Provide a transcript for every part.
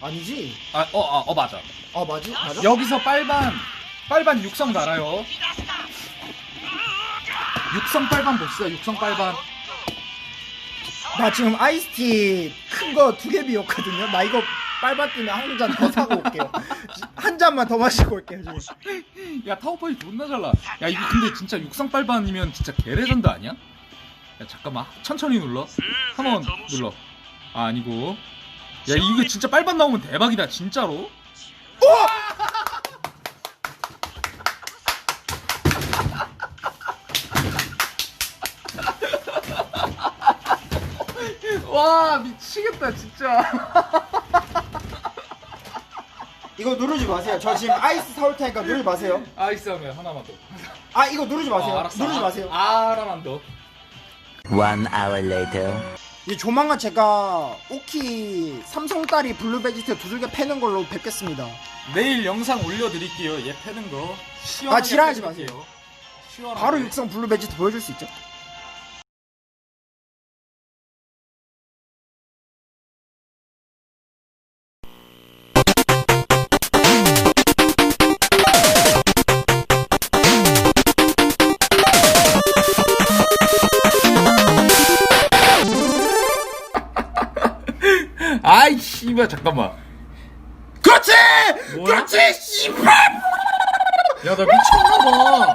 아니지? 아, 어, 어, 어 맞아. 아 맞지? 맞아? 여기서 빨반, 빨반 육성 달아요. 육성 빨반 봅시다. 육성 빨반. 나 지금 아이스티 큰 거 두 개 비웠거든요. 나 이거 빨반 뜨면 한 잔 더 사고 올게요. 한 잔만 더 마시고 올게요. 지금. 야 타워파이 존나 잘나. 야 이거 근데 진짜 육성 빨반이면 진짜 개레전드 아니야? 야 잠깐만 천천히 눌러. 한번 눌러. 아 아니고. 야 이거 진짜 빨반 나오면 대박이다 진짜로. 와 미치겠다 진짜. 이거 누르지 마세요. 저 지금 아이스 사올 테니까 누르지 마세요. 아이스 하면 하나만 더. 아 이거 누르지 마세요. 어, 알았어. 누르지 아, 마세요. 아, 하나만 더. One hour later. 이 조만간 제가 오키 삼성 딸이 블루 베지트 두들겨 패는 걸로 뵙겠습니다. 내일 영상 올려드릴게요. 얘 패는 거. 시원하게 아, 지랄하지 패드릴게요. 시원하게. 바로 육성 블루 베지트 보여줄 수 있죠? 씨발 잠깐만. 그렇지! 뭐야? 그렇지! 씨발! 야 나 미쳤나봐.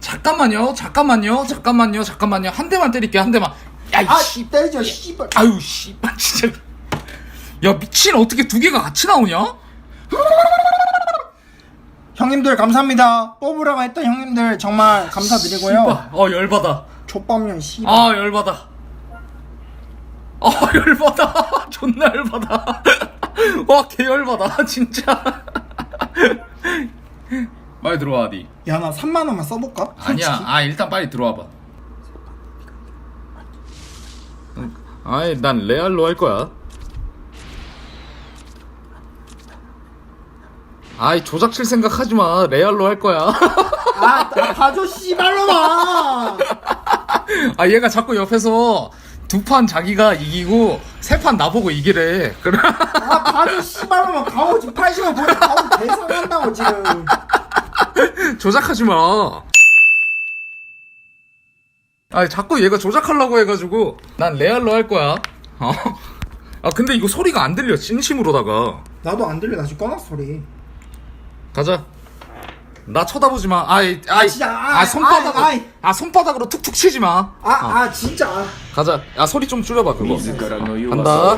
잠깐만요. 잠깐만요. 잠깐만요. 잠깐만요. 한 대만 때릴게. 한 대만. 야 아, 씨. 씨 때리죠, 씨발. 아유 씨발 진짜. 야 미친 어떻게 두 개가 같이 나오냐? 형님들 감사합니다. 뽑으라고 했던 형님들 정말 감사드리고요. 씨발. 어 열받아. 족밥년 씨발. 아 열받아. 아 열받아. 존나 열받아. 와 개 열받아 진짜. 빨리 들어와 니. 야, 나 3만 원만 써볼까? 아니야. 솔직히. 아 일단 빨리 들어와 봐. 아이 난 레알로 할 거야. 아이 조작 칠 생각 하지 마. 레알로 할 거야. 아, 나 봐줘, 씨발로마! 아 얘가 자꾸 옆에서 두 판 자기가 이기고 세 판 나보고 이기래. 그래. 아, 봐줘, 씨발로마! 가오 지금 80원 보내 가오 대상한다고, 지금. 조작하지 마. 아 자꾸 얘가 조작하려고 해가지고 난 레알로 할 거야. 어? 아 근데 이거 소리가 안 들려 진심으로다가. 나도 안 들려, 나 지금 꺼놨어, 소리. 가자. 나 쳐다보지 마. 아이, 아이, 아, 아, 아, 손바닥으로, 아, 아, 아, 손바닥으로 툭툭 치지 마. 아, 어. 아, 진짜. 가자. 야, 소리 좀 줄여봐, 그거. 어, 간다.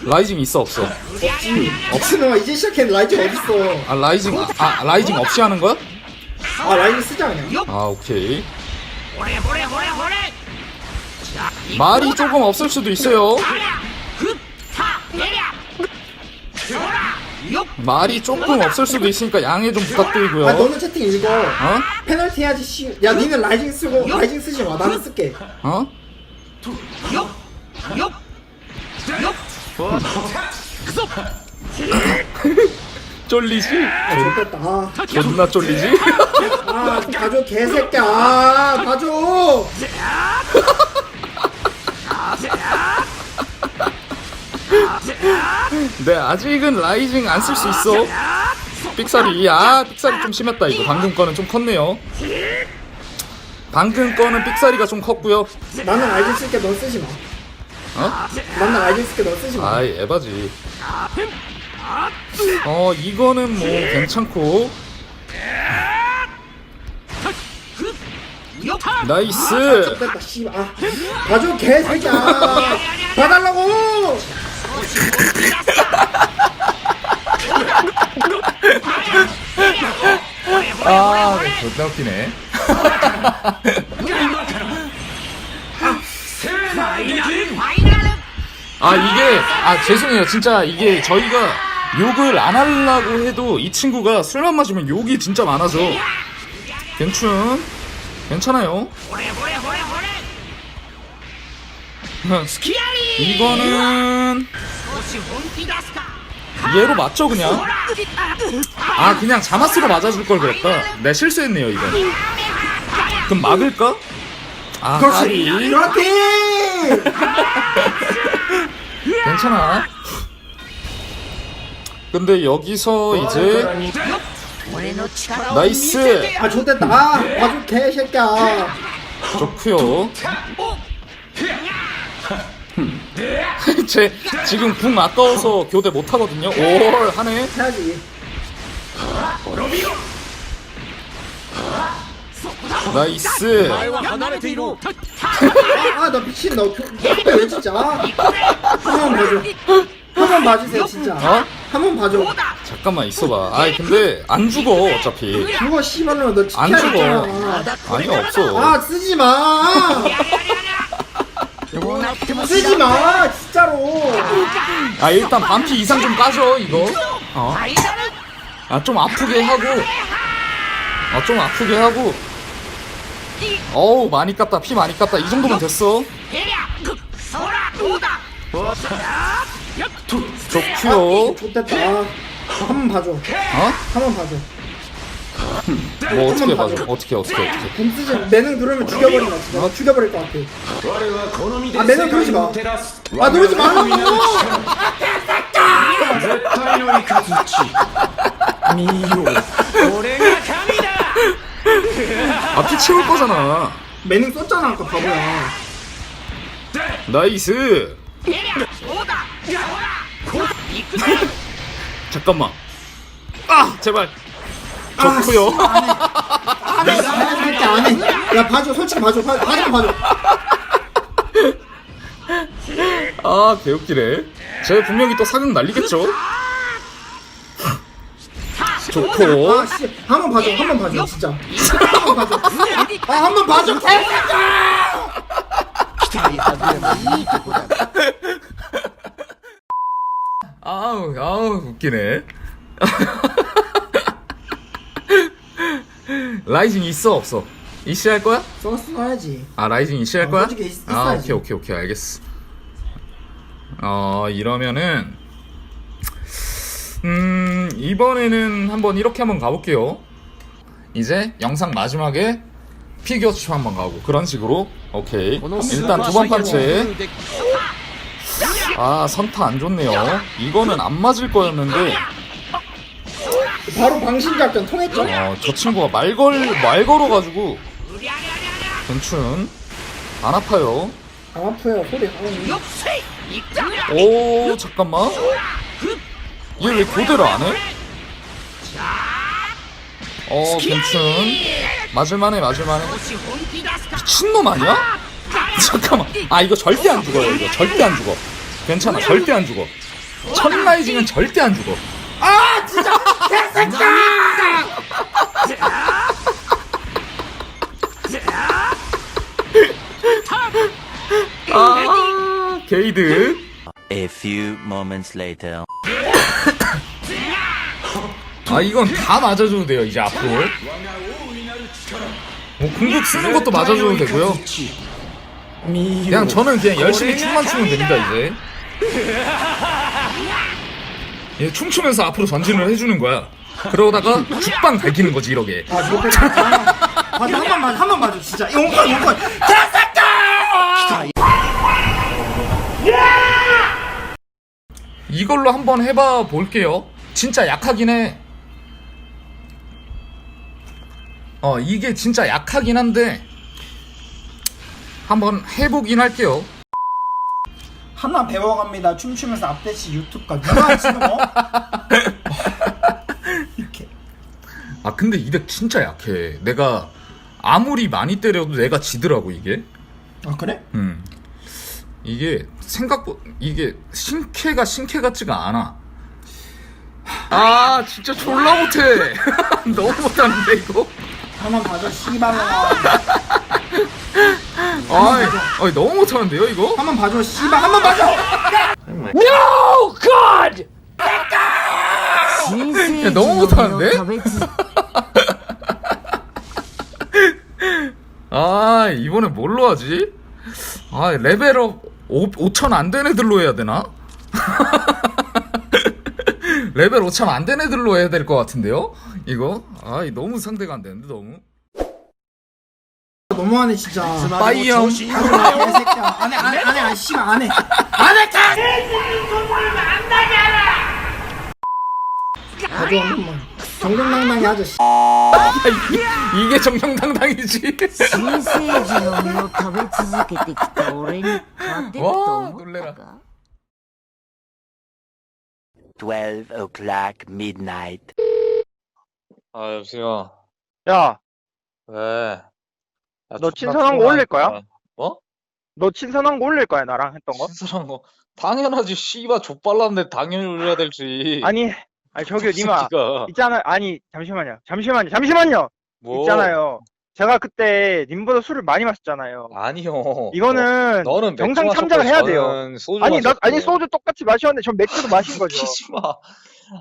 라이징 있어, 없어? 없으면 이제 시작해. 라이징 어딨어. 아, 라이징, 아, 아, 라이징 없이 하는 거야? 아, 라이징 쓰자, 그냥. 아, 오케이. 말이 조금 없을 수도 있어요. 말이 조금 없을 수도 있으니까 양해 좀 부탁드리고요. 아, 너는 채팅 읽어. 어? 페널티 해야지, 씨. 야, 니는 라이징 쓰고, 라이징 쓰지 마. 나는 쓸게. 어? 쫄리지? 아, 좋겠다. 아, 존나 쫄리지? 아, 봐줘, 개새끼야. 아, 봐줘. 네 아직은 라이징 안 쓸 수 있어 삑사리 아 삑사리 좀 심했다 이거 방금 거는 좀 컸네요 방금 거는 삑사리가 좀 컸고요 나는 라이징 쓸게, 넌 쓰지 마. 어? 나는 라이징 쓸게, 넌 쓰지 마. 아이 에바지 어 이거는 뭐 괜찮고 나이스. 아, 봐줘, 개새끼야. 봐달라고! 아 존나 웃기네 아 이게 아 죄송해요. 진짜 이게 저희가 욕을 안 하려고 해도 이 친구가 술만 마시면 욕이 진짜 많아져 괜춘? 괜찮아요? 이거는 얘로 맞죠 그냥 아 그냥 자마스로 맞아줄 걸 그랬다 내 실수했네요 이거 그럼 막을까? 아 그렇지. 까비. 그렇지! 괜찮아. 근데 여기서 이제 나이스 아 좋댔다 아 봐줄 개새끼야 좋고요. 제 지금 궁 아까워서 교대 못 하거든요. 오 하네. 해야지 나이스. 아나 미친 너 교- 왜 진짜 한번 봐줘 한 번 봐주세요 진짜 어? 한 번 봐줘 잠깐만 있어봐. 아이 근데 안 죽어 어차피. 죽어 씨발로 너 안 지켜야 죽어. 아니야 없어. 아 쓰지 마 쓰지 마 진짜로 아 일단 반피 이상 좀 까줘 이거. 어? 아 좀 아프게 하고. 아 좀 아프게 하고. 어우 많이 깠다 피 많이 깠다 이 정도면 됐어. 좋고요. 좋댔다 한 번 봐줘 어? 한 번 봐줘 뭐 어떻게 맞아? 어떻게 어떻게 어떻게? 벤스즌 매능 누르면 죽여버릴 것 같아. 나 죽여버릴 것 같아. 아 매능 누르지 마. 아 누르지 말라고. 아, 앞뒤 치울 거잖아. 매능 썼잖아 아까 바보야. 나이스. 잠깐만. 아 제발. 좋고요. 안해 할게 안해 야 봐줘 솔직히 봐줘 봐- 봐줘 봐줘 아 개웃기네. 제가 분명히 또 사극 날리겠죠. 좋고. 아씨 한 번 봐줘 한 번 봐줘 진짜 한 번 봐줘 아 한 번 봐줘 개새끼야 아우 아우 웃기네. 라이징 있어 없어? 이씨 할 거야? 썼어야지 아 라이징 이씨 할 어, 거야? 솔직히 있- 아 있어야지. 오케이 오케이 오케이 알겠어. 어 이러면은 음 이번에는 한번 이렇게 한번 가볼게요. 이제 영상 마지막에 피규어 추 한번 가고 그런 식으로 오케이 일단 두 번 판채 아 선타 안 좋네요. 이거는 안 맞을 거였는데 바로 방심 작전 통했죠? 어, 저 친구가 말걸 말 걸어가지고 괜춘 안 아파요. 안 아파요. 소리 오 잠깐만. 얘 왜 교대를 안 해? 어 괜춘. 맞을만해 맞을만해. 미친놈 아니야? 잠깐만. 아 이거 절대 안 죽어요 이거. 절대 안 죽어. 괜찮아 절대 안 죽어. 첫 라이징은 절대 안 죽어 아 게이드 A few moments later. 아 이건 다 맞아줘도 돼요 이제 앞으로. 뭐 궁극 쓰는 것도 맞아줘도 되고요. 그냥 저는 그냥 열심히 춤만 추면 됩니다 이제 얘 춤추면서 앞으로 전진을 해주는 거야. 그러다가 죽방 갈기는 거지 이러게. 아 좋겠다 아 한번 봐줘 한번 봐줘 진짜. 용건 용건 이걸로 한번 해봐 볼게요. 진짜 약하긴 해. 어, 이게 진짜 약하긴 한데, 한번 해보긴 할게요. 하나 배워갑니다 춤추면서 앞대시 유튜브가 누가 지금 어? 이렇게 아, 근데 이덱 진짜 약해. 내가 아무리 많이 때려도 내가 지더라고, 이게. 아 그래? 음. 이게 생각보다, 이게 신캐가 신캐 같지가 않아. 아, 진짜 졸라 못해. 너무 못하는데, 이거? 한번 봐줘 씨발놈아 아이, 아이, 너무 못하는데요, 이거? 한 번 봐줘 씨발 한 번 봐줘 야, 너무 못하는데? 아, 이번에 뭘로 하지? 아, 레벨업 5, 5천 안 된 애들로 해야 되나? 레벨 5천 안 된 애들로 해야 될 것 같은데요? 이거? 아, 이 너무 상대가 안 되는데, 너무? 너무하네 진짜. 빠이 형. 안해 새끼야. 안해 안해 안해 안해 씨발 안해. 안해 가. 아주 한 번만. 정정당당히 하자. 씨. 아, 이게 정정당당이지. 新生児の身を食べ続けてきた俺に勝てると思ったか12 o'clock midnight. 아 여보세요. 야, 왜? 야, 너 존나 친선한 거 올릴 거야? 통화하니까. 뭐? 너 친선한 거 올릴 거야, 나랑 했던 거? 친선한 거? 당연하지. 씨발 족발랐는데 당연히 올려야 될지. 아니, 아니, 저기요. 새끼가. 있잖아요. 아니, 잠시만요. 잠시만요. 잠시만요! 뭐? 있잖아요. 제가 그때 님보다 술을 많이 마셨잖아요. 아니요. 이거는 너, 는 정상 참작을 해야 돼요. 소주 아니, 나, 마셨고. 아니, 소주 똑같이 마셨는데 전 맥주도 마신 거죠. 웃기지 마.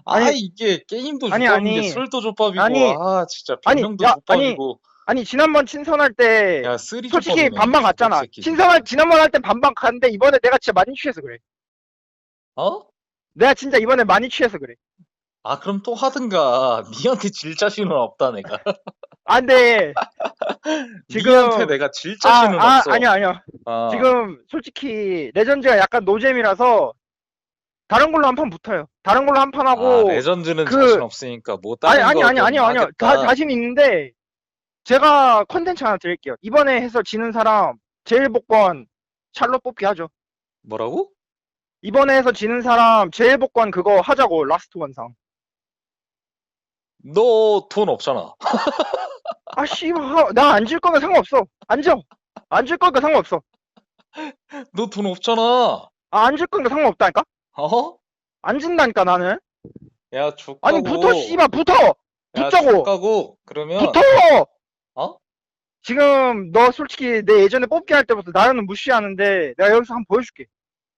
아니, 아니, 이게 게임도 아니, 족밥인데 아니. 술도 족밥이고. 아니, 아, 진짜 아니, 변명도 야, 족밥이고. 아니, 지난번 친선할 때, 야, 쓰리 솔직히 족밥이네, 반반 갔잖아. 새끼. 친선할, 지난번 할 땐 반반 갔는데, 이번에 내가 진짜 많이 취해서 그래. 어? 내가 진짜 이번에 많이 취해서 그래. 아, 그럼 또 하든가. 니한테 질 자신은 없다, 내가. 안 돼. 지금- 니한테 내가 질 자신은 아, 없어. 아, 아니야, 아니야. 아. 지금 솔직히 레전드가 약간 노잼이라서 다른 걸로 한 판 붙어요. 다른 걸로 한 판 아, 하고 레전드는 그- 자신 없으니까 뭐 아니 다른 아니 거 아니 좀 아니요 아니요. 다, 자신 있는데 제가 컨텐츠 하나 드릴게요. 이번에 해서 지는 사람 제일 복권 찰로 뽑기 하죠. 뭐라고? 이번에 해서 지는 사람 제일 복권 그거 하자고 라스트 원상. 너 돈 없잖아. 아 씨발 나 안 질 거면 상관없어. 안 져. 안질 거니까 상관없어. 너 돈 없잖아. 아, 안 질 거니까 상관없다니까? 어? 안 진다니까 나는. 야, 죽 아니. 붙어 씨발 붙어. 야, 붙자고. 죽 가고. 그러면 붙어! 어? 지금 너 솔직히 내 예전에 뽑기 할 때부터 나는 무시하는데 내가 여기서 한번 보여줄게.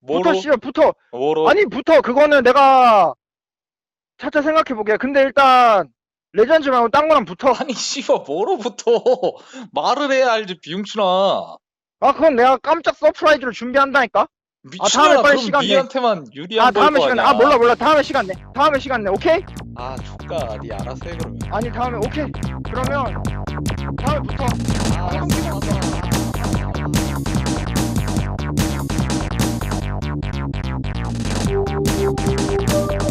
뭐로? 붙어 씨발 붙어. 뭐로? 아니 붙어 그거는 내가 차차 생각해보게. 근데 일단 레전드 말고 딴 거랑 붙어. 아니, 씨발, 뭐로부터 말을 해야 알지, 비용치나. 아 그건 내가 깜짝 서프라이즈를 준비한다니까. 미친아, 다음에 빨리 그럼 시간 내. 니한테만 유리한 아 다음에 걸거 시간 내. 아니야. 아 몰라 몰라. 다음에 시간 내. 다음에 시간 내. 오케이? 아, 죽가. 니 알아서 해, 그러면. 아니 다음에 오케이. 그러면 Thank you.